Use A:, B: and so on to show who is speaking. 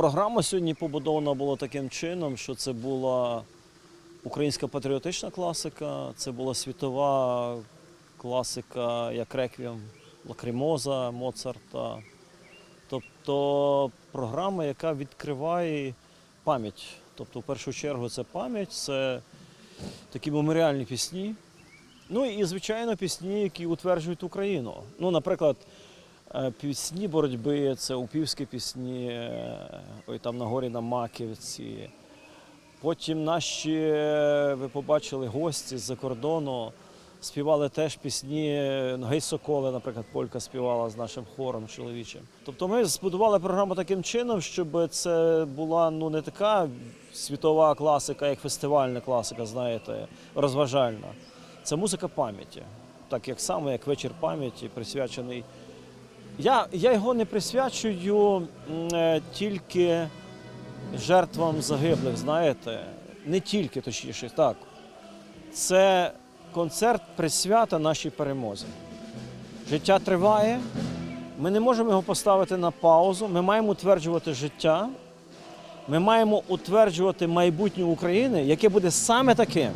A: Програма сьогодні побудована була таким чином, що це була українська патріотична класика, це була світова класика, як реквієм Лакримоза, Моцарта. Тобто програма, яка відкриває пам'ять. Тобто, в першу чергу, це пам'ять, це такі меморіальні пісні. Ну і, звичайно, пісні, які утверджують Україну. Ну, наприклад, пісні боротьби, це упівські пісні, е, ой, там на горі на Маківці. Потім наші, е, ви побачили, гості з-за кордону співали теж пісні. е, Гей Соколи, наприклад, Полька співала з нашим хором чоловічим. Тобто ми збудували програму таким чином, щоб це була ну не така світова класика, як фестивальна класика, знаєте, розважальна. Це музика пам'яті. Так як саме, як вечір пам'яті, присвячений. Я, я його не присвячую е, тільки жертвам загиблих, знаєте, не тільки точніше, так. Це концерт присвята нашій перемозі. Життя триває, ми не можемо його поставити на паузу. Ми маємо утверджувати життя. Ми маємо утверджувати майбутнє України, яке буде саме таким.